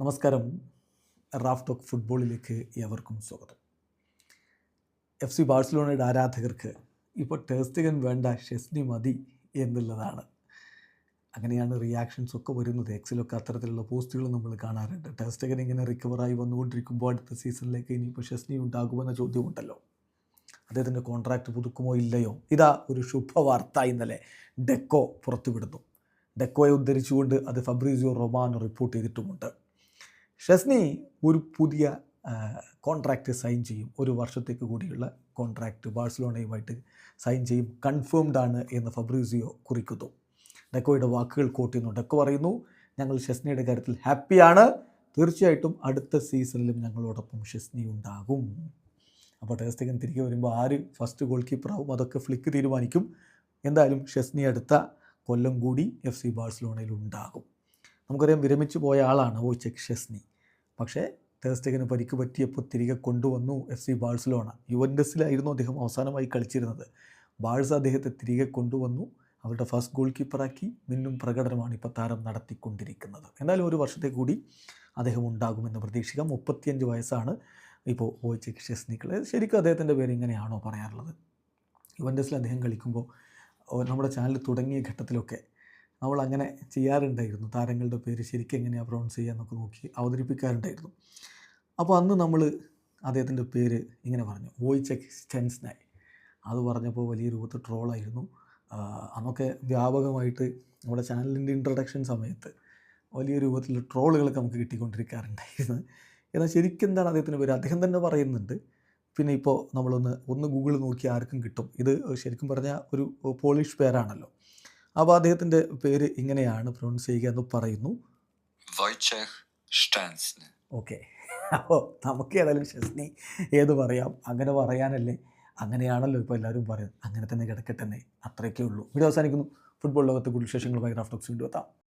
നമസ്കാരം. Raf talk ഫുട്ബോളിലേക്ക് ഏവർക്കും സ്വാഗതം. എഫ് സി ബാഴ്സലോണയുടെ ആരാധകർക്ക് ഇപ്പോൾ ടേസ്റ്റിഗൻ വേണ്ട ഷെസ്നി മതി എന്നുള്ളതാണ്. അങ്ങനെയാണ് റിയാക്ഷൻസ് ഒക്കെ വരുന്നത്. എക്സിലൊക്കെ അത്തരത്തിലുള്ള പോസ്റ്റുകൾ നമ്മൾ കാണാറുണ്ട്. ടേസ്റ്റഗൻ ഇങ്ങനെ റിക്കവറായി വന്നുകൊണ്ടിരിക്കുമ്പോൾ അടുത്ത സീസണിലേക്ക് ഇനിയിപ്പോൾ ഷെസ്നി ഉണ്ടാകുമെന്ന ചോദ്യമുണ്ടല്ലോ. അദ്ദേഹത്തിന്റെ കോൺട്രാക്റ്റ് പുതുക്കുമോ ഇല്ലയോ? ഇതാ ഒരു ശുഭവാർത്ത ഇന്നലെ ഡെക്കോ പുറത്തുവിടുന്നു. ഡെക്കോയെ ഉദ്ധരിച്ചുകൊണ്ട് അത് ഫബ്രീസിയോ റൊമാനോ റിപ്പോർട്ട് ചെയ്തിട്ടുമുണ്ട്. ഷെസ്നി ഒരു പുതിയ കോൺട്രാക്റ്റ് സൈൻ ചെയ്യും. ഒരു വർഷത്തേക്ക് കൂടിയുള്ള കോൺട്രാക്റ്റ് ബാഴ്സലോണയുമായിട്ട് സൈൻ ചെയ്യും. കൺഫേംഡ് ആണ് എന്ന് ഫബ്രീസിയോ കുറിക്കുന്നു. ഡെക്കോയുടെ വാക്കുകൾ കോട്ട് ചെയ്യുന്നു ഡെക്കോ പറയുന്നു. ഞങ്ങൾ ഷെസ്നിയുടെ കാര്യത്തിൽ ഹാപ്പിയാണ് തീർച്ചയായിട്ടും അടുത്ത സീസണിലും ഞങ്ങളോടൊപ്പം ഷെസ്നി ഉണ്ടാകും. അപ്പോൾ ടേസ്റ്റകൻ തിരികെ വരുമ്പോൾ ആര് ഫസ്റ്റ് ഗോൾ കീപ്പറാവും അതൊക്കെ ഫ്ലിക്ക് തീരുമാനിക്കും. എന്തായാലും ഷെസ്നി അടുത്ത കൊല്ലം കൂടി എഫ് സി ബാഴ്സലോണയിൽ ഉണ്ടാകും. നമുക്കറിയാം വിരമിച്ചു പോയ ആളാണ് ഓ ചെക് ഷെസ്നി. പക്ഷേ ടേസ്റ്റകന് പരിക്ക് പറ്റിയപ്പോൾ തിരികെ കൊണ്ടുവന്നു എഫ് സി ബാഴ്സലോണ. യുവൻഡസിലായിരുന്നു അദ്ദേഹം അവസാനമായി കളിച്ചിരുന്നത്. ബാഴ്സ അദ്ദേഹത്തെ തിരികെ കൊണ്ടുവന്നു അവരുടെ ഫസ്റ്റ് ഗോൾ കീപ്പറാക്കി മിന്നും പ്രകടനമാണ് ഇപ്പോൾ താരം നടത്തിക്കൊണ്ടിരിക്കുന്നത്. എന്നാലും ഒരു വർഷത്തെ കൂടി അദ്ദേഹം ഉണ്ടാകുമെന്ന് പ്രതീക്ഷിക്കാം. മുപ്പത്തിയഞ്ച് വയസ്സാണ് ഇപ്പോൾ ഓ ചെക്ക് ഷെസ്നിക്കൾ ശരിക്കും അദ്ദേഹത്തിന്റെ പേര് ഇങ്ങനെയാണോ പറയാറുള്ളത്? യുവൻഡസിൽ അദ്ദേഹം കളിക്കുമ്പോൾ നമ്മുടെ ചാനൽ തുടങ്ങിയ ഘട്ടത്തിലൊക്കെ നമ്മൾ അങ്ങനെ ചെയ്യാറുണ്ടായിരുന്നു. താരങ്ങളുടെ പേര് ശരിക്കും എങ്ങനെയാണ് പ്രൊണൗൺസ് ചെയ്യാന്നൊക്കെ നോക്കി അവതരിപ്പിക്കാറുണ്ടായിരുന്നു. അപ്പോൾ അന്ന് നമ്മൾ അദ്ദേഹത്തിന്റെ പേര് ഇങ്ങനെ പറഞ്ഞു. വോയിച്ചെക് സ്റ്റെൻസ്നായി അത് പറഞ്ഞപ്പോൾ വലിയ രൂപത്തിൽ ട്രോളായിരുന്നു. അന്നൊക്കെ വ്യാപകമായിട്ട് നമ്മുടെ ചാനലിന്റെ ഇൻട്രൊഡക്ഷൻ സമയത്ത് വലിയ രൂപത്തിൽ ട്രോളുകളൊക്കെ നമുക്ക് കിട്ടിക്കൊണ്ടിരിക്കാറുണ്ടായിരുന്നു. എന്നാൽ ശരിക്കും എന്താണ് അദ്ദേഹത്തിന്റെ പേര്? അദ്ദേഹം തന്നെ പറയുന്നുണ്ട്. പിന്നെ ഇപ്പോൾ നമ്മളൊന്ന് ഒന്ന് ഗൂഗിൾ നോക്കി ആർക്കും കിട്ടും. ഇത് ശരിക്കും പറഞ്ഞാൽ ഒരു പോളിഷ് പേരാണല്ലോ. അപ്പോൾ അദ്ദേഹത്തിന്റെ പേര് ഇങ്ങനെയാണ് പ്രൊണൗൺസ് ചെയ്യുക എന്ന് പറയുന്നു. ഓക്കെ അപ്പോൾ നമുക്ക് ഏതായാലും ഷെസ്നി ഏത് പറയാം? അങ്ങനെ പറയാനല്ലേ? അങ്ങനെയാണല്ലോ ഇപ്പോൾ എല്ലാവരും പറയുന്നത്. അങ്ങനെ തന്നെ കിടക്കട്ടെ അത്രയൊക്കെ ഉള്ളൂ. വീഡിയോ അവസാനിക്കുന്നു. ഫുട്ബോൾ ലോകത്ത് കൂടുതൽ വിശേഷങ്ങളുമായി റാഫ്റ്റോക്സ് വീണ്ടും എത്താം.